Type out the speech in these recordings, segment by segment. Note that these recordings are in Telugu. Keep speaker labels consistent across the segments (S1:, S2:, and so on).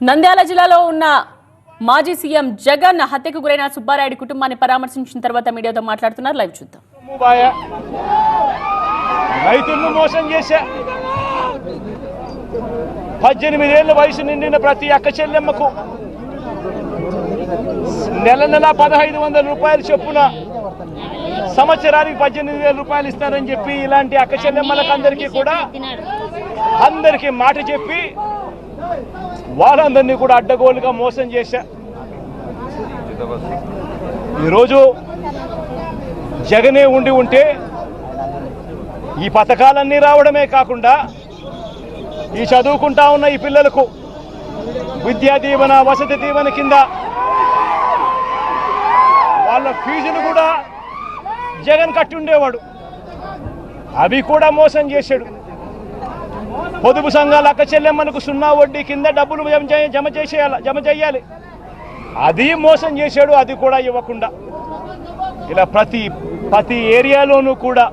S1: నంద్యాల జిల్లాలో ఉన్న మాజీ సీఎం జగన్ హత్యకు గురైన సుబ్బారాయుడి కుటుంబాన్ని పరామర్శించిన తర్వాత మీడియాతో మాట్లాడుతున్నారు. లైవ్ చూద్దాం.
S2: రైతులను మోసం చేశా పద్దెనిమిదేళ్ళ వయసు నిండిన ప్రతి అక్క చెల్లెమ్మకు నెల నెల పదహైదు వందల రూపాయలు చొప్పున సంవత్సరానికి పద్దెనిమిది వేల రూపాయలు ఇస్తారని చెప్పి ఇలాంటి అక్క చెల్లెమ్మలకు అందరికీ కూడా అందరికీ మాట చెప్పి వాళ్ళందరినీ కూడా అడ్డగోలుగా మోసం చేశా. ఈరోజు జగనే ఉండి ఉంటే ఈ పథకాలన్నీ రావడమే కాకుండా ఈ చదువుకుంటా ఉన్న ఈ పిల్లలకు విద్యా దీవెన వసతి దీవెన కింద వాళ్ళ ఫీజులు కూడా జగన్ కట్టి ఉండేవాడు అవి కూడా మోసం చేశాడు. పొదుపు సంఘాల అక్క చెల్లెమ్మలకు సున్నా వడ్డీ కింద డబ్బులు జమ జమ చేసేయాలి జమ చేయాలి. అది మోసం చేశాడు అది కూడా ఇవ్వకుండా. ఇలా ప్రతి ప్రతి ఏరియాలోనూ కూడా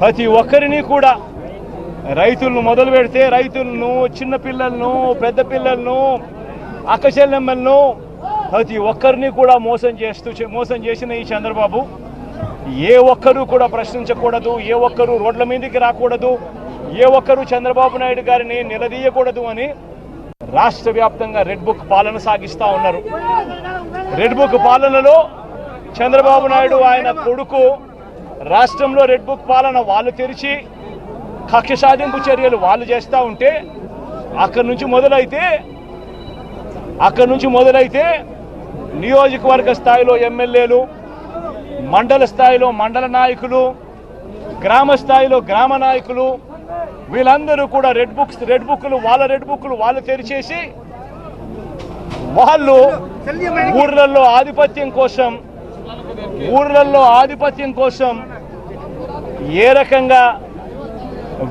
S2: ప్రతి ఒక్కరిని కూడా రైతులను మొదలు పెడితే రైతులను చిన్నపిల్లలను పెద్ద పిల్లలను అక్క చెల్లెమ్మలను ప్రతి ఒక్కరిని కూడా మోసం చేస్తూ మోసం చేసిన ఈ చంద్రబాబు ఏ ఒక్కరూ కూడా ప్రశ్నించకూడదు ఏ ఒక్కరూ రోడ్ల మీదకి రాకూడదు ఏ ఒక్కరూ చంద్రబాబు నాయుడు గారిని నిలదీయకూడదు అని రాష్ట్ర వ్యాప్తంగా రెడ్ బుక్ పాలన సాగిస్తా ఉన్నారు. రెడ్ బుక్ పాలనలో చంద్రబాబు నాయుడు ఆయన కొడుకు రాష్ట్రంలో రెడ్ బుక్ పాలన వాళ్ళు తెరిచి కక్ష సాధింపు చర్యలు వాళ్ళు చేస్తూ ఉంటే అక్కడి నుంచి మొదలైతే అక్కడి నుంచి మొదలైతే నియోజకవర్గ స్థాయిలో ఎమ్మెల్యేలు మండల స్థాయిలో మండల నాయకులు గ్రామ స్థాయిలో గ్రామ నాయకులు వీళ్ళందరూ కూడా రెడ్ బుక్స్ రెడ్ బుక్లు వాళ్ళ రెడ్ బుక్లు వాళ్ళు తెరిచేసి వాళ్ళు ఊర్లలో ఆధిపత్యం కోసం ఊర్లలో ఆధిపత్యం కోసం ఏ రకంగా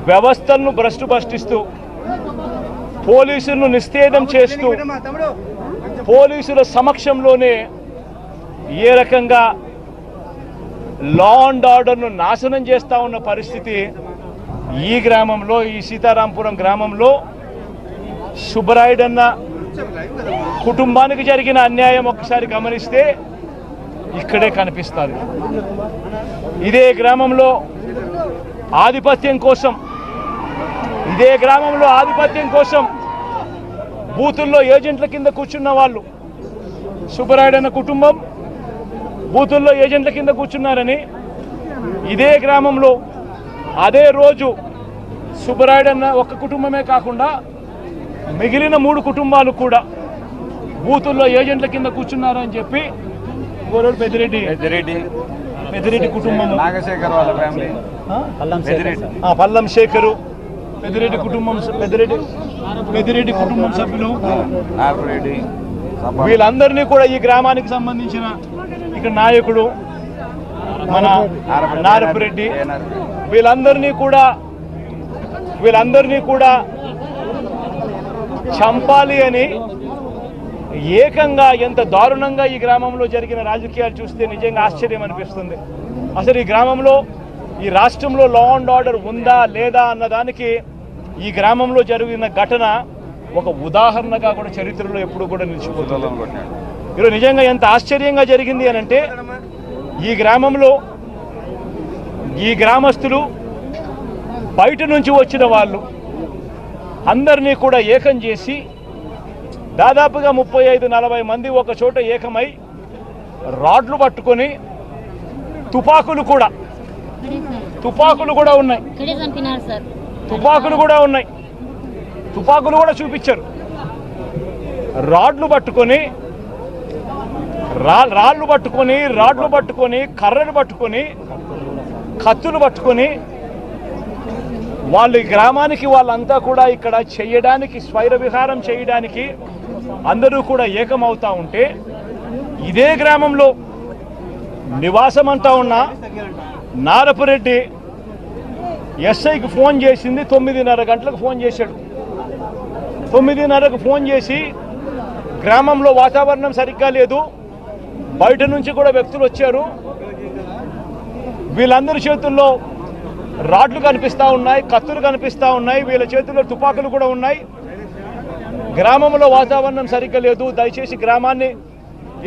S2: వ్యవస్థలను భ్రష్టు భ్రష్టిస్తూ పోలీసులను నిస్తేదం చేస్తూ పోలీసుల సమక్షంలోనే ఏ రకంగా లా అండ్ ఆర్డర్ను నాశనం చేస్తా ఉన్న పరిస్థితి ఈ గ్రామంలో ఈ సీతారాంపురం గ్రామంలో సుబ్బరాయుడన్న కుటుంబానికి జరిగిన అన్యాయం ఒకసారి గమనిస్తే ఇక్కడే కనిపిస్తుంది. ఇదే గ్రామంలో ఆధిపత్యం కోసం ఇదే గ్రామంలో ఆధిపత్యం కోసం బూతుల్లో ఏజెంట్ల కింద కూర్చున్న వాళ్ళు సుబ్బరాయుడన్న కుటుంబం బూతుల్లో ఏజెంట్ల కింద కూర్చున్నారని ఇదే గ్రామంలో అదే రోజు సుబ్బరాయుడన్న ఒక్క కుటుంబమే కాకుండా మిగిలిన మూడు కుటుంబాలు కూడా బూతుల్లో ఏజెంట్ల కింద కూర్చున్నారని చెప్పి గోరెడు పెద్దిరెడ్డి.
S3: పెద్దిరెడ్డి.
S2: పెద్దిరెడ్డి కుటుంబం.
S3: నాగశేఖర్ వాళ్ళ ఫ్యామిలీ
S2: పల్లం శేఖరు పెద్దిరెడ్డి. కుటుంబం పెద్దిరెడ్డి పెద్దిరెడ్డి కుటుంబం సభ్యులు.
S3: నాగరెడ్డి
S2: వీళ్ళందరినీ కూడా ఈ గ్రామానికి సంబంధించిన ఇక్కడ నాయకుడు మన నారపురెడ్డి. వీళ్ళందరినీ కూడా వీళ్ళందరినీ కూడా చంపాలి అని ఏకంగా ఎంత దారుణంగా ఈ గ్రామంలో జరిగిన రాజకీయాలు చూస్తే నిజంగా ఆశ్చర్యం అనిపిస్తుంది. అసలు ఈ గ్రామంలో ఈ రాష్ట్రంలో లా అండ్ ఆర్డర్ ఉందా లేదా అన్నదానికి ఈ గ్రామంలో జరిగిన ఘటన ఒక ఉదాహరణగా కూడా చరిత్రలో ఎప్పుడు కూడా నిలిచిపోతుంది. ఈరోజు నిజంగా ఎంత ఆశ్చర్యంగా జరిగింది అని అంటే ఈ గ్రామంలో ఈ గ్రామస్తులు బయట నుంచి వచ్చిన వాళ్ళు అందరినీ కూడా ఏకం చేసి దాదాపుగా ముప్పై ఐదు నలభై మంది ఒక చోట ఏకమై రాడ్లు పట్టుకొని తుపాకులు కూడా తుపాకులు కూడా ఉన్నాయి. తుపాకులు కూడా ఉన్నాయి. తుపాకులు కూడా చూపించారు. రాడ్లు పట్టుకొని రాళ్ళు పట్టుకొని రాడ్లు పట్టుకొని కర్రలు పట్టుకొని కత్తులు పట్టుకొని వాళ్ళు ఈ గ్రామానికి వాళ్ళంతా కూడా ఇక్కడ చేయడానికి స్వైర విహారం చేయడానికి అందరూ కూడా ఏకమవుతా ఉంటే ఇదే గ్రామంలో నివాసం అంటా ఉన్న నారపురెడ్డి ఎస్ఐకి ఫోన్ చేసింది తొమ్మిదిన్నర గంటలకు ఫోన్ చేశాడు. తొమ్మిదిన్నరకు ఫోన్ చేసి గ్రామంలో వాతావరణం సరిగ్గా లేదు బయట నుంచి కూడా వ్యక్తులు వచ్చారు. వీళ్ళందరి చేతుల్లో రాడ్లు కనిపిస్తా ఉన్నాయి కత్తులు కనిపిస్తా ఉన్నాయి వీళ్ళ చేతుల్లో తుపాకులు కూడా ఉన్నాయి. గ్రామంలో వాతావరణం సరిగ్గా లేదు. దయచేసి గ్రామాన్ని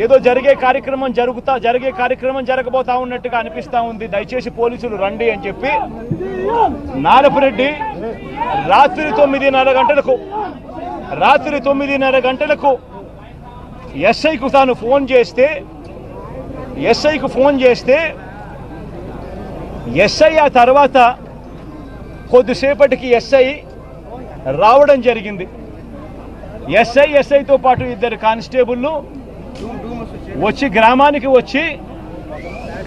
S2: ఏదో జరిగే కార్యక్రమం జరుగుతా జరిగే కార్యక్రమం జరగబోతా ఉన్నట్టుగా అనిపిస్తూ ఉంది. దయచేసి పోలీసులు రండి అని చెప్పి నారపురెడ్డి రాత్రి తొమ్మిదిన్నర గంటలకు రాత్రి తొమ్మిదిన్నర గంటలకు ఎస్ఐకు తాను ఫోన్ చేస్తే ఎస్ఐకు ఫోన్ చేస్తే ఎస్ఐ ఆ తర్వాత కొద్దిసేపటికి ఎస్ఐ రావడం జరిగింది. ఎస్ఐ ఎస్ఐతో పాటు ఇద్దరు కానిస్టేబుళ్ళు వచ్చి గ్రామానికి వచ్చి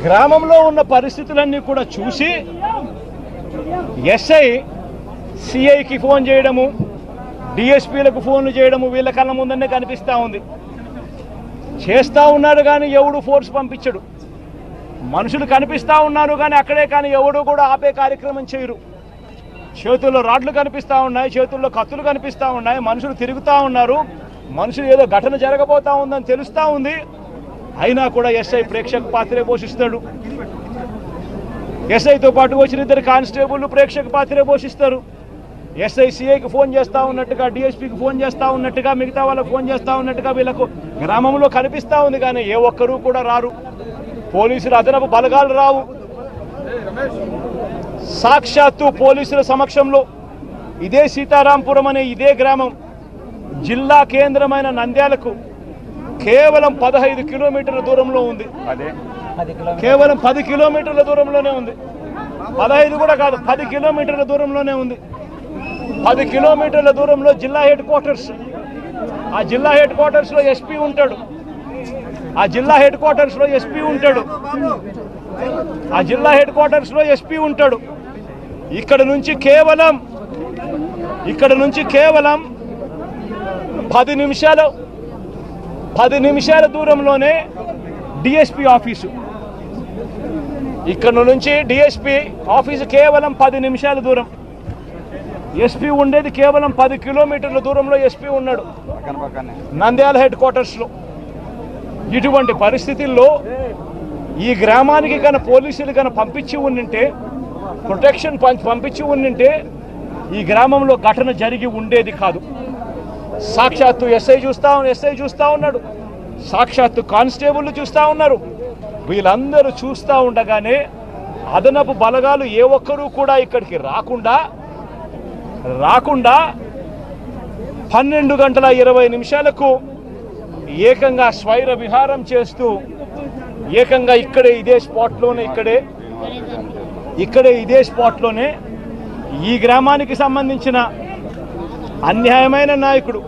S2: గ్రామంలో ఉన్న పరిస్థితులన్నీ కూడా చూసి ఎస్ఐ సిఐకి ఫోన్ చేయడము డిఎస్పీలకు ఫోన్లు చేయడము వీళ్ళ కళ్ళ ముందనే కనిపిస్తూ ఉంది. చేస్తూ ఉన్నాడు కానీ ఎవడు ఫోర్స్ పంపించడు. మనుషులు కనిపిస్తూ ఉన్నారు కానీ అక్కడే కానీ ఎవడు కూడా ఆపే కార్యక్రమం చేయరు. చేతుల్లో రాడ్లు కనిపిస్తూ ఉన్నాయి చేతుల్లో కత్తులు కనిపిస్తూ ఉన్నాయి మనుషులు తిరుగుతూ ఉన్నారు. మనుషులు ఏదో ఘటన జరగబోతా ఉందని తెలుస్తూ ఉంది. అయినా కూడా ఎస్ఐ ప్రేక్షక పాత్రే పోషిస్తాడు. ఎస్ఐతో పాటు వచ్చిన ఇద్దరు కానిస్టేబుల్ ప్రేక్షక పాత్రే పోషిస్తారు. ఎస్ఐ సిఐకి ఫోన్ చేస్తూ ఉన్నట్టుగా డిఎస్పీకి ఫోన్ చేస్తూ ఉన్నట్టుగా మిగతా వాళ్ళకి ఫోన్ చేస్తూ ఉన్నట్టుగా వీళ్ళకు గ్రామంలో కనిపిస్తూ ఉంది కానీ ఏ ఒక్కరూ కూడా రారు. పోలీసులు అదనపు బలగాలు రావు. సాక్షాత్తు పోలీసుల సమక్షంలో ఇదే సీతారాంపురం అనే ఇదే గ్రామం జిల్లా కేంద్రమైన నంద్యాలకు కేవలం పదహైదు కిలోమీటర్ల దూరంలో ఉంది.
S3: అదే.
S2: కేవలం పది కిలోమీటర్ల దూరంలోనే ఉంది. పదహైదు కూడా కాదు పది కిలోమీటర్ల దూరంలోనే ఉంది. పది కిలోమీటర్ల దూరంలో జిల్లా హెడ్ క్వార్టర్స్. ఆ జిల్లా హెడ్ క్వార్టర్స్లో ఎస్పీ ఉంటాడు. ఆ జిల్లా హెడ్ క్వార్టర్స్లో ఎస్పీ ఉంటాడు. ఆ జిల్లా హెడ్ క్వార్టర్స్లో ఎస్పీ ఉంటాడు. ఇక్కడ నుంచి కేవలం ఇక్కడ నుంచి కేవలం పది నిమిషాలు పది నిమిషాల దూరంలోనే డిఎస్పి ఆఫీసు. ఇక్కడ నుంచి డిఎస్పి ఆఫీసు కేవలం పది నిమిషాల దూరం. ఎస్పీ ఉండేది కేవలం పది కిలోమీటర్ల దూరంలో ఎస్పీ ఉన్నాడు. నంద్యాల హెడ్ క్వార్టర్స్లో. ఇటువంటి పరిస్థితుల్లో ఈ గ్రామానికి కానీ పోలీసులు కానీ పంపించి ఉండింటే ప్రొటెక్షన్ పంపించి ఉండింటే ఈ గ్రామంలో ఘటన జరిగి ఉండేది కాదు. సాక్షాత్తు ఎస్ఐ చూస్తా ఎస్ఐ చూస్తూ ఉన్నాడు. సాక్షాత్తు కానిస్టేబుల్ చూస్తా ఉన్నారు. వీళ్ళందరూ చూస్తూ ఉండగానే అదనపు బలగాలు ఏ ఒక్కరూ కూడా ఇక్కడికి రాకుండా రాకుండా పన్నెండు గంటల ఇరవై నిమిషాలకు ఏకంగా స్వైర విహారం చేస్తూ ఏకంగా ఇక్కడే ఇదే స్పాట్లోనే ఇక్కడే ఇక్కడే ఇదే స్పాట్లోనే ఈ గ్రామానికి సంబంధించిన అన్యాయమైన నాయకుడు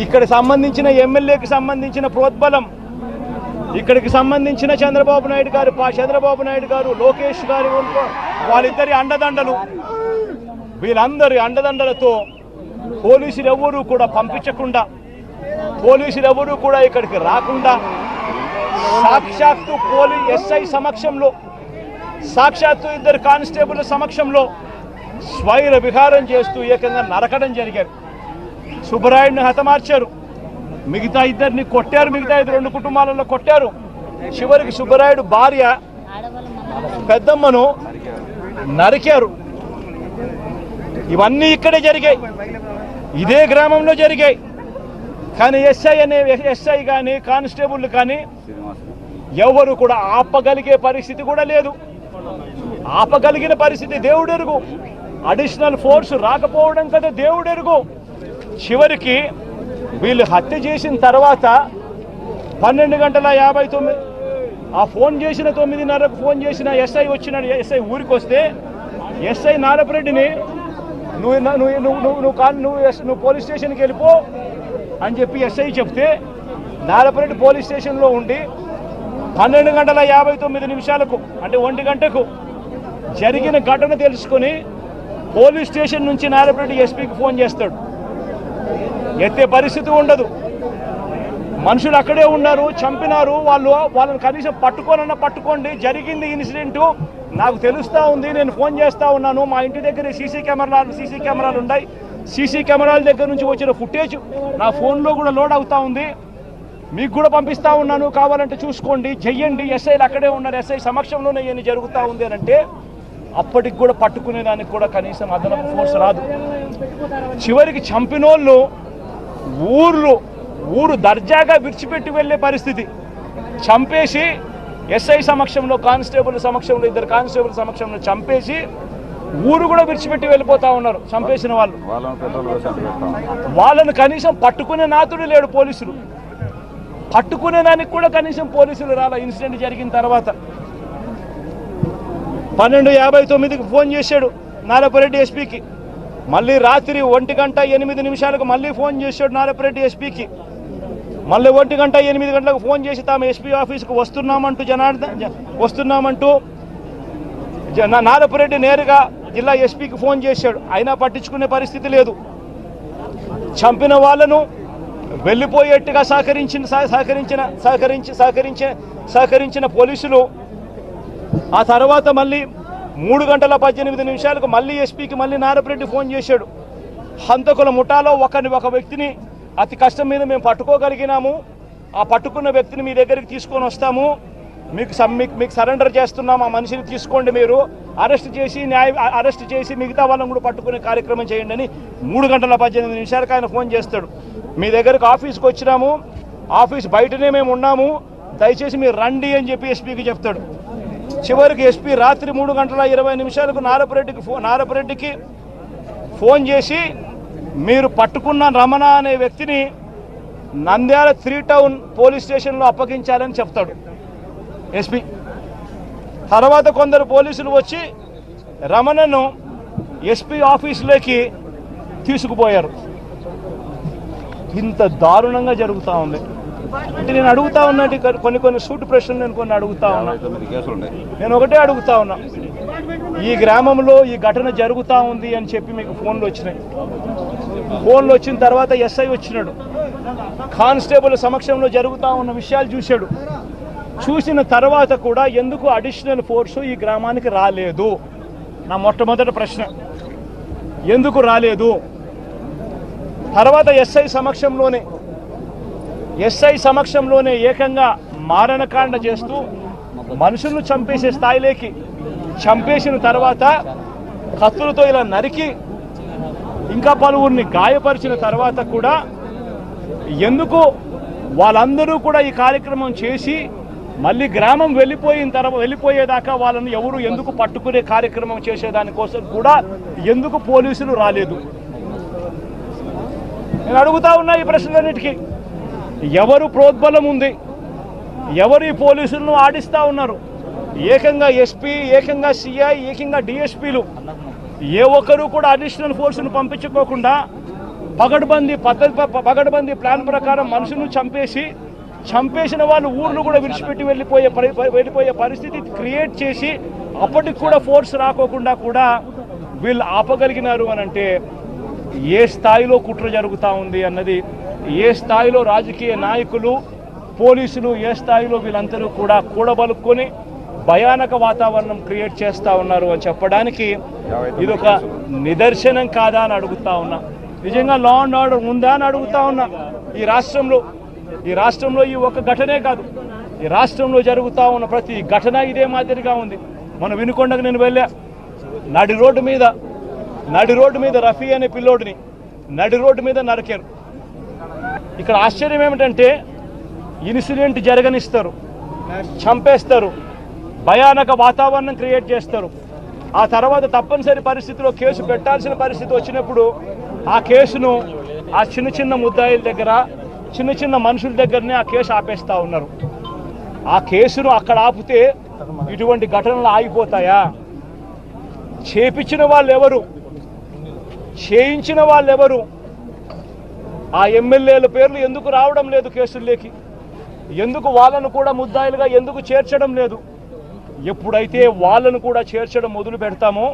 S2: ఇక్కడ సంబంధించిన ఎమ్మెల్యేకి సంబంధించిన ప్రోద్బలం ఇక్కడికి సంబంధించిన చంద్రబాబు నాయుడు గారు పా చంద్రబాబు నాయుడు గారు లోకేష్ గారు వాళ్ళిద్దరి అండదండలు. వీళ్ళందరి అండదండలతో పోలీసులు ఎవరూ కూడా పంపించకుండా పోలీసులు ఎవరూ కూడా ఇక్కడికి రాకుండా సాక్షాత్తు పోలీ ఎస్ఐ సమక్షంలో సాక్షాత్తు ఇద్దరు కానిస్టేబుల్ సమక్షంలో స్వైర విహారం చేస్తూ ఏకంగా నరకడం జరిగారు. సుబ్బరాయుడిని హతమార్చారు. మిగతా ఇద్దరిని కొట్టారు మిగతా ఇద్దరు రెండు కుటుంబాలలో కొట్టారు. చివరికి సుబ్బరాయుడు భార్య పెద్దమ్మను నరికారు. ఇవన్నీ ఇక్కడే జరిగాయి. ఇదే గ్రామంలో జరిగాయి. కానీ ఎస్ఐ అనే ఎస్ఐ కానీ కానిస్టేబుల్ కానీ ఎవరు కూడా ఆపగలిగే పరిస్థితి కూడా లేదు. ఆపగలిగిన పరిస్థితి దేవుడెరుగు. అడిషనల్ ఫోర్స్ రాకపోవడం కదా దేవుడెరుగు. చివరికి వీళ్ళు హత్య చేసిన తర్వాత పన్నెండు గంటల యాభై తొమ్మిది ఆ ఫోన్ చేసిన తొమ్మిదిన్నరకు ఫోన్ చేసిన ఎస్ఐ వచ్చిన ఎస్ఐ ఊరికి వస్తే ఎస్ఐ నారపరెడ్డిని నువ్వు నువ్వు నువ్వు నువ్వు నువ్వు నువ్వు ఎస్- నువ్వు పోలీస్ స్టేషన్కి వెళ్ళిపో అని చెప్పి ఎస్ఐ చెప్తే నారపరెడ్డి పోలీస్ స్టేషన్లో ఉండి పన్నెండు గంటల యాభై తొమ్మిది నిమిషాలకు అంటే ఒంటి గంటకు జరిగిన ఘటన తెలుసుకొని పోలీస్ స్టేషన్ నుంచి నారపరెడ్డి ఎస్పీకి ఫోన్ చేస్తాడు. ఎత్తే పరిస్థితి ఉండదు. మనుషులు అక్కడే ఉన్నారు చంపినారు వాళ్ళు వాళ్ళని కనీసం పట్టుకోనన్నా పట్టుకోండి జరిగింది ఇన్సిడెంట్ నాకు తెలుస్తూ ఉంది నేను ఫోన్ చేస్తూ ఉన్నాను మా ఇంటి దగ్గర సీసీ కెమెరాలు సీసీ కెమెరాలు ఉన్నాయి సీసీ కెమెరాల దగ్గర నుంచి వచ్చిన ఫుటేజ్ నా ఫోన్లో కూడా లోడ్ అవుతా ఉంది. మీకు కూడా పంపిస్తా ఉన్నాను. కావాలంటే చూసుకోండి. చెయ్యండి. ఎస్ఐలు అక్కడే ఉన్నారు. ఎస్ఐ సమక్షంలోనే ఇవన్నీ జరుగుతూ ఉంది అని అంటే అప్పటికి కూడా పట్టుకునే దానికి కూడా కనీసం అదనపు ఫోర్స్ రాదు. చివరికి చంపినోళ్ళు ఊర్లు ఊరు దర్జాగా విడిచిపెట్టి వెళ్ళే పరిస్థితి. చంపేసి ఎస్ఐ సమక్షంలో కానిస్టేబుల్ సమక్షంలో ఇద్దరు కానిస్టేబుల్ సమక్షంలో చంపేసి ఊరు కూడా విడిచిపెట్టి వెళ్ళిపోతా ఉన్నారు చంపేసిన వాళ్ళు.
S3: వాళ్ళని
S2: కనీసం పట్టుకునే నాతుడు లేడు పోలీసులు. పట్టుకునే దానికి కూడా కనీసం పోలీసులు రాల ఇన్సిడెంట్ జరిగిన తర్వాత. పన్నెండు యాభై తొమ్మిదికి ఫోన్ చేశాడు నారపరెడ్డి ఎస్పీకి. మళ్ళీ రాత్రి ఒంటి గంట ఎనిమిది నిమిషాలకు మళ్ళీ ఫోన్ చేశాడు నారపరెడ్డి ఎస్పీకి. మళ్ళీ ఒంటి గంట ఎనిమిది గంటలకు ఫోన్ చేసి తాము ఎస్పీ ఆఫీస్కి వస్తున్నామంటూ జనార్దన్ వస్తున్నామంటూ నారపురెడ్డి నేరుగా జిల్లా ఎస్పీకి ఫోన్ చేశాడు. అయినా పట్టించుకునే పరిస్థితి లేదు. చంపిన వాళ్ళను వెళ్ళిపోయేట్టుగా సహకరించిన సహ- సహకరించిన సహకరించి సహకరించే సహకరించిన పోలీసులు ఆ తర్వాత మళ్ళీ మూడు గంటల పద్దెనిమిది నిమిషాలకు మళ్ళీ ఎస్పీకి మళ్ళీ నారపరెడ్డి ఫోన్ చేశాడు. హంతకుల ముఠాలో ఒకరిని ఒక వ్యక్తిని అతి కష్టం మీద మేము పట్టుకోగలిగినాము. ఆ పట్టుకున్న వ్యక్తిని మీ దగ్గరికి తీసుకొని వస్తాము. మీకు సమ్- మీకు మీకు సరెండర్ చేస్తున్నాము ఆ మనిషిని తీసుకోండి మీరు. అరెస్ట్ చేసి న్యాయ అరెస్ట్ చేసి మిగతా వాళ్ళని కూడా పట్టుకునే కార్యక్రమం చేయండి అని మూడు గంటల పద్దెనిమిది నిమిషాలకు ఆయన ఫోన్ చేస్తాడు. మీ దగ్గరకు ఆఫీస్కి వచ్చినాము. ఆఫీస్ బయటనే మేము ఉన్నాము. దయచేసి మీరు రండి అని చెప్పి ఎస్పీకి చెప్తాడు. చివరికి ఎస్పీ రాత్రి మూడు గంటల ఇరవై నిమిషాలకు నారపరెడ్డికి ఫో నారపరెడ్డికి ఫోన్ చేసి మీరు పట్టుకున్న రమణ అనే వ్యక్తిని నంద్యాల త్రీ టౌన్ పోలీస్ స్టేషన్లో అప్పగించాలని చెప్తాడు. ఎస్పీ. తర్వాత కొందరు పోలీసులు వచ్చి రమణను ఎస్పీ ఆఫీసులోకి తీసుకుపోయారు. ఇంత దారుణంగా జరుగుతూ ఉంది. అంటే నేను అడుగుతా ఉన్నట్టు కొన్ని కొన్ని సూట్ ప్రశ్నలు నేను కొన్ని అడుగుతా ఉన్నా. నేను ఒకటే అడుగుతా ఉన్నా. ఈ గ్రామంలో ఈ ఘటన జరుగుతూ ఉంది అని చెప్పి మీకు ఫోన్లు వచ్చినాయి. ఫోన్లు వచ్చిన తర్వాత ఎస్ఐ వచ్చినాడు. కానిస్టేబుల్ సమక్షంలో జరుగుతూ ఉన్న విషయాలు చూశాడు. చూసిన తర్వాత కూడా ఎందుకు అడిషనల్ ఫోర్స్ ఈ గ్రామానికి రాలేదు? నా మొట్టమొదటి ప్రశ్న. ఎందుకు రాలేదు? తర్వాత ఎస్ఐ సమక్షంలోనే ఎస్ఐ సమక్షంలోనే ఏకంగా మారణకాండ చేస్తూ మనుషులను చంపేసే స్థాయిలోకి చంపేసిన తర్వాత కత్తులతో ఇలా నరికి ఇంకా పలువురిని గాయపరిచిన తర్వాత కూడా ఎందుకు వాళ్ళందరూ కూడా ఈ కార్యక్రమం చేసి మళ్ళీ గ్రామం వెళ్ళిపోయిన తర్వాత వెళ్ళిపోయేదాకా వాళ్ళని ఎవరు ఎందుకు పట్టుకునే కార్యక్రమం చేసేదానికోసం కూడా ఎందుకు పోలీసులు రాలేదు? నేను అడుగుతా ఉన్నా ఈ ప్రశ్నలన్నిటికీ. ఎవరు ప్రోద్బలం ఉంది? ఎవరు ఈ పోలీసులను ఆడిస్తూ ఉన్నారు? ఏకంగా ఎస్పీ ఏకంగా సిఐ ఏకంగా డిఎస్పీలు. ఏ ఒక్కరు కూడా అడిషనల్ ఫోర్స్ను పంపించుకోకుండా పగడ్బందీ పద్ధతి పగడ్బందీ ప్లాన్ ప్రకారం మనుషులను చంపేసి చంపేసిన వాళ్ళు ఊర్లు కూడా విడిచిపెట్టి వెళ్ళిపోయే పరి- వెళ్ళిపోయే పరిస్థితి క్రియేట్ చేసి అప్పటికి కూడా ఫోర్స్ రాకోకుండా కూడా వీళ్ళు ఆపగలిగినారు అని అంటే ఏ స్థాయిలో కుట్ర జరుగుతూ ఉంది అన్నది ఏ స్థాయిలో రాజకీయ నాయకులు పోలీసులు ఏ స్థాయిలో వీళ్ళందరూ కూడా కూడబలుక్కొని భయానక వాతావరణం క్రియేట్ చేస్తూ ఉన్నారు అని చెప్పడానికి ఇది ఒక నిదర్శనం కాదా అని అడుగుతా ఉన్నా. నిజంగా లా అండ్ ఆర్డర్ ఉందా అని అడుగుతా ఉన్నా. ఈ రాష్ట్రంలో ఈ రాష్ట్రంలో ఈ ఒక ఘటనే కాదు. ఈ రాష్ట్రంలో జరుగుతూ ఉన్న ప్రతి ఘటన ఇదే మాదిరిగా ఉంది. మన వినుకొండకు నేను వెళ్ళా. నడి రోడ్డు మీద నడి రోడ్డు మీద రఫీ అనే పిల్లోడిని నడి రోడ్డు మీద నరికారు. ఇక్కడ ఆశ్చర్యం ఏమిటంటే ఇన్సిడెంట్ జరగనిస్తారు చంపేస్తారు భయానక వాతావరణం క్రియేట్ చేస్తారు. ఆ తర్వాత తప్పనిసరి పరిస్థితిలో కేసు పెట్టాల్సిన పరిస్థితి వచ్చినప్పుడు ఆ కేసును ఆ చిన్న చిన్న ముద్దాయిల దగ్గర చిన్న చిన్న మనుషుల దగ్గరనే ఆ కేసు ఆపేస్తా ఉన్నారు. ఆ కేసును అక్కడ ఆపితే ఇటువంటి ఘటనలు ఆగిపోతాయా? చేపించిన వాళ్ళు ఎవరు చేయించిన వాళ్ళు ఎవరు ఆ ఎమ్మెల్యేల పేర్లు ఎందుకు రావడం లేదు కేసుల్లోకి? ఎందుకు వాళ్ళను కూడా ముద్దాయిలుగా ఎందుకు చేర్చడం లేదు? ఎప్పుడైతే వాళ్ళను కూడా చేర్చడం మొదలు పెడతామో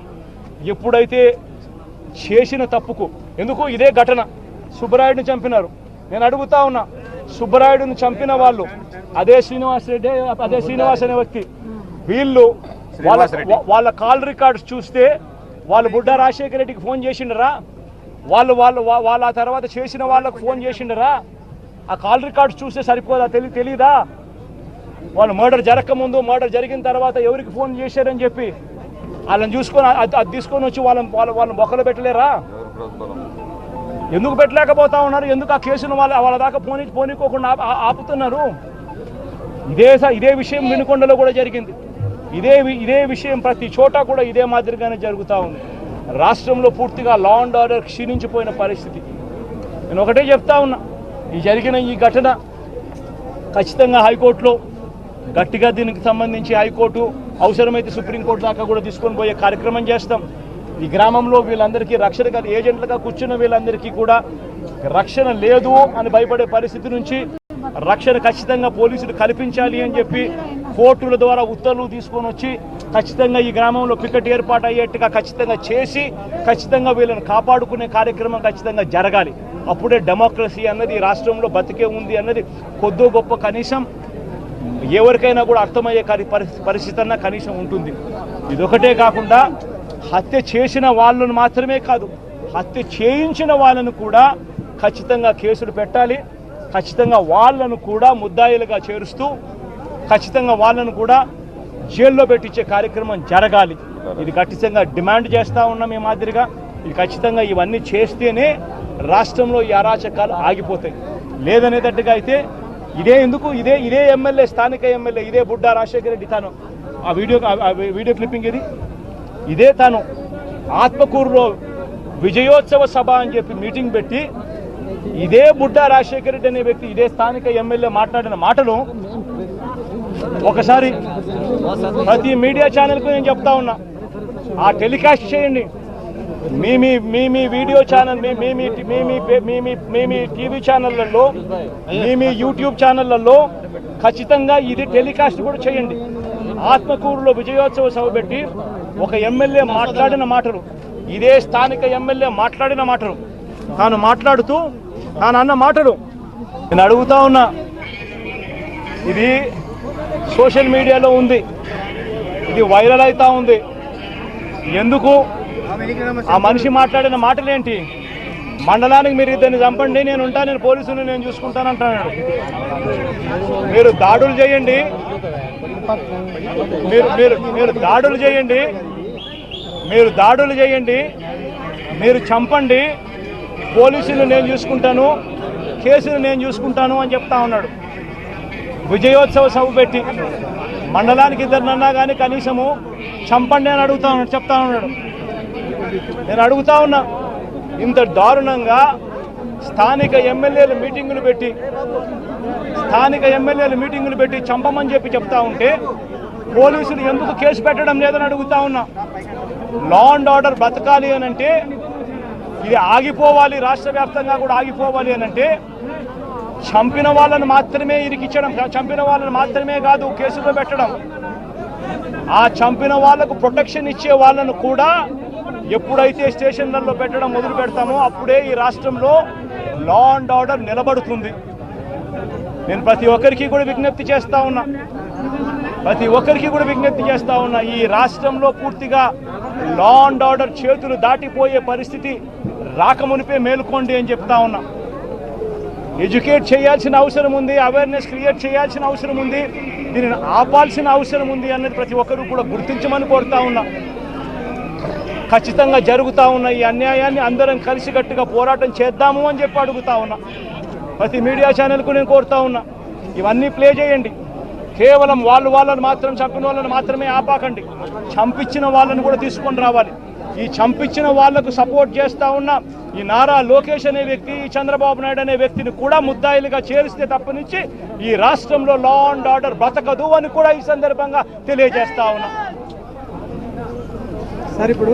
S2: ఎప్పుడైతే చేసిన తప్పుకు ఎందుకు ఇదే ఘటన? సుబ్బరాయుడిని చంపినారు. నేను అడుగుతా ఉన్నా సుబ్బరాయుడిని చంపిన వాళ్ళు అదే శ్రీనివాస్ రెడ్డి అదే శ్రీనివాస్ అనే వ్యక్తి. వీళ్ళు వాళ్ళ. వాళ్ళ కాల్ రికార్డ్స్ చూస్తే వాళ్ళు బుడ్డ రాజశేఖర రెడ్డికి ఫోన్ చేసిండరా? వాళ్ళు వాళ్ళు వాళ్ళ తర్వాత చేసిన వాళ్ళకు ఫోన్ చేసిండరా? ఆ కాల్ రికార్డ్స్ చూస్తే సరిపోదా? తెలి తెలీదా? వాళ్ళు మర్డర్ జరగకముందు మర్డర్ జరిగిన తర్వాత ఎవరికి ఫోన్ చేశారని చెప్పి వాళ్ళని చూసుకొని అది తీసుకొని వచ్చి వాళ్ళని వాళ్ళ వాళ్ళని మొక్కలు పెట్టలేరా? ఎందుకు పెట్టలేకపోతా ఉన్నారు? ఎందుకు ఆ కేసును వాళ్ళ వాళ్ళ దాకా పోనీ పోనీకోకుండా ఆపుతున్నారు? ఇదే ఇదే విషయం వినుకొండలో కూడా జరిగింది. ఇదే వి- ఇదే విషయం ప్రతి చోట కూడా ఇదే మాదిరిగానే జరుగుతూ ఉంది. రాష్ట్రంలో పూర్తిగా లా అండ్ ఆర్డర్ క్షీణించిపోయిన పరిస్థితి. నేను ఒకటే చెప్తా ఉన్నా. ఈ జరిగిన ఈ ఘటన ఖచ్చితంగా హైకోర్టులో గట్టిగా దీనికి సంబంధించి హైకోర్టు అవసరమైతే సుప్రీంకోర్టు దాకా కూడా తీసుకొని పోయే కార్యక్రమం చేస్తాం. ఈ గ్రామంలో వీళ్ళందరికీ రక్షణ ఏజెంట్లుగా కూర్చున్న వీళ్ళందరికీ కూడా రక్షణ లేదు అని భయపడే పరిస్థితి నుంచి రక్షణ ఖచ్చితంగా పోలీసులు కల్పించాలి అని చెప్పి కోర్టుల ద్వారా ఉత్తర్వులు తీసుకొని వచ్చి ఖచ్చితంగా ఈ గ్రామంలో పికెట్ ఏర్పాటు అయ్యేట్టుగా ఖచ్చితంగా చేసి ఖచ్చితంగా వీళ్ళని కాపాడుకునే కార్యక్రమం ఖచ్చితంగా జరగాలి. అప్పుడే డెమోక్రసీ అన్నది ఈ రాష్ట్రంలో బతికే ఉంది అన్నది కొద్దో గొప్ప కనీసం ఎవరికైనా కూడా అర్థమయ్యే పరిస్థితి పరిస్థితి కనీసం ఉంటుంది. ఇదొకటే కాకుండా హత్య చేసిన వాళ్ళను మాత్రమే కాదు హత్య చేయించిన వాళ్ళను కూడా ఖచ్చితంగా కేసులు పెట్టాలి. ఖచ్చితంగా వాళ్ళను కూడా ముద్దాయిలుగా చేరుస్తూ ఖచ్చితంగా వాళ్ళను కూడా జైల్లో పెట్టించే కార్యక్రమం జరగాలి. ఇది ఖచ్చితంగా డిమాండ్ చేస్తూ ఉన్నాం ఈ మాదిరిగా. ఇది ఖచ్చితంగా ఇవన్నీ చేస్తేనే రాష్ట్రంలో ఈ అరాచకాలు ఆగిపోతాయి. లేదనేటట్టుగా అయితే ఇదే ఎందుకు? ఇదే ఇదే ఎమ్మెల్యే స్థానిక ఎమ్మెల్యే ఇదే బుడ్డా రాజశేఖర రెడ్డి తాను. ఆ వీడియో వీడియో క్లిప్పింగ్ ఇది ఇదే తను ఆత్మకూరులో విజయోత్సవ సభ అని చెప్పి మీటింగ్ పెట్టి ఇదే బుడ్డ రాజశేఖర రెడ్డి అనే వ్యక్తి ఇదే స్థానిక ఎమ్మెల్యే మాట్లాడిన మాటలు ఒకసారి ప్రతి మీడియా ఛానల్కు నేను చెప్తా ఉన్నా ఆ టెలికాస్ట్ చేయండి మీ మీ మీ మీ వీడియో ఛానల్ మీ మీ మీ మీ మీ మీ మీ టీవీ ఛానళ్ళలో మీ మీ యూట్యూబ్ ఛానళ్ళలో ఖచ్చితంగా ఇది టెలికాస్ట్ కూడా చేయండి ఆత్మకూరులో విజయోత్సవ సభ పెట్టి ఒక ఎమ్మెల్యే మాట్లాడిన మాటలు. ఇదే స్థానిక ఎమ్మెల్యే మాట్లాడిన మాటలు. తాను మాట్లాడుతూ తాను అన్న మాటలు. నేను అడుగుతా ఉన్నా ఇది సోషల్ మీడియాలో ఉంది. ఇది వైరల్ అవుతా ఉంది. ఎందుకు? ఆ మనిషి మాట్లాడిన మాటలేంటి? మండలానికి మీరు ఇద్దరిని చంపండి నేను ఉంటా నేను పోలీసులు నేను చూసుకుంటాను మీరు దాడులు చేయండి. మీరు మీరు మీరు దాడులు చేయండి. మీరు దాడులు చేయండి. మీరు చంపండి. పోలీసులు నేను చూసుకుంటాను. కేసులు నేను చూసుకుంటాను అని చెప్తా ఉన్నాడు. విజయోత్సవ సభ పెట్టి మండలానికి ఇద్దరినన్నా కానీ కనీసము చంపండి అని అడుగుతా ఉన్నాడు చెప్తా ఉన్నాడు. నేను అడుగుతా ఉన్నా ఇంత దారుణంగా స్థానిక ఎమ్మెల్యేలు మీటింగులు పెట్టి స్థానిక ఎమ్మెల్యేలు మీటింగులు పెట్టి చంపమని చెప్పి చెప్తా ఉంటే పోలీసులు ఎందుకు కేసు పెట్టడం లేదని అడుగుతా ఉన్నా. లా అండ్ ఆర్డర్ బ్రతకాలి అని అంటే ఇది ఆగిపోవాలి రాష్ట్ర వ్యాప్తంగా కూడా ఆగిపోవాలి అని అంటే చంపిన వాళ్ళని మాత్రమే ఇరికిచ్చడం చంపిన వాళ్ళని మాత్రమే కాదు కేసులో పెట్టడం. ఆ చంపిన వాళ్ళకు ప్రొటెక్షన్ ఇచ్చే వాళ్ళను కూడా ఎప్పుడైతే స్టేషన్లలో పెట్టడం మొదలు పెడతామో అప్పుడే ఈ రాష్ట్రంలో లా అండ్ ఆర్డర్ నిలబడుతుంది. నేను ప్రతి ఒక్కరికి కూడా విజ్ఞప్తి చేస్తా ఉన్నా. ప్రతి ఒక్కరికి కూడా విజ్ఞప్తి చేస్తా ఉన్నా ఈ రాష్ట్రంలో పూర్తిగా లా అండ్ ఆర్డర్ చేతులు దాటిపోయే పరిస్థితి రాకమునిపే మేలుకోండి అని చెప్తా ఉన్నా. ఎడ్యుకేట్ చేయాల్సిన అవసరం ఉంది అవేర్నెస్ క్రియేట్ చేయాల్సిన అవసరం ఉంది దీనిని ఆపాల్సిన అవసరం ఉంది అన్నది ప్రతి ఒక్కరూ కూడా గుర్తించమని కోరుతా ఉన్నా. ఖచ్చితంగా జరుగుతూ ఉన్న ఈ అన్యాయాన్ని అందరం కలిసికట్టుగా పోరాటం చేద్దాము అని చెప్పి అడుగుతా ఉన్నా. ప్రతి మీడియా ఛానల్కు నేను కోరుతా ఉన్నా. ఇవన్నీ ప్లే చేయండి. కేవలం వాళ్ళు వాళ్ళని మాత్రం చంపిన వాళ్ళని మాత్రమే ఆపాకండి. చంపించిన వాళ్ళని కూడా తీసుకొని రావాలి. ఈ చంపించిన వాళ్ళకు సపోర్ట్ చేస్తా ఉన్న ఈ నారా లోకేష్ అనే వ్యక్తి ఈ చంద్రబాబు నాయుడు అనే వ్యక్తిని కూడా ముద్దాయిలుగా చేరిస్తే తప్పనిచ్చి ఈ రాష్ట్రంలో లా అండ్ ఆర్డర్ బ్రతకదు అని కూడా ఈ సందర్భంగా తెలియజేస్తా ఉన్నా.
S4: సార్ ఇప్పుడు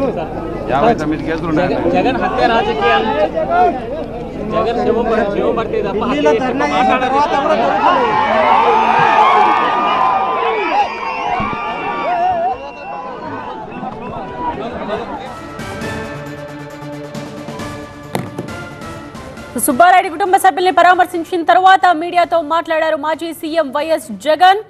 S3: యాభై తొమ్మిది కేసులు ఉన్నాయండి
S5: జగన్ హత్య రాజకీయాలు. జగన్ తప్ప.
S1: సుబ్బారెడ్డి కుటుంబ సభ్యుల్ని పరామర్శించిన తర్వాత మీడియాతో మాట్లాడారు మాజీ సీఎం వైఎస్ జగన్.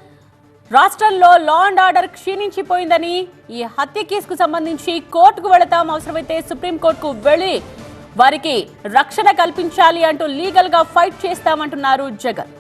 S1: రాష్ట్రంలో లా అండ్ ఆర్డర్ క్షీణించిపోయిందని ఈ హత్య కేసుకు సంబంధించి కోర్టుకు వెళతాం అవసరమైతే సుప్రీంకోర్టుకు వెళ్ళి వారికి రక్షణ కల్పించాలి అంటూ లీగల్గా ఫైట్ చేస్తామంటున్నారు జగన్.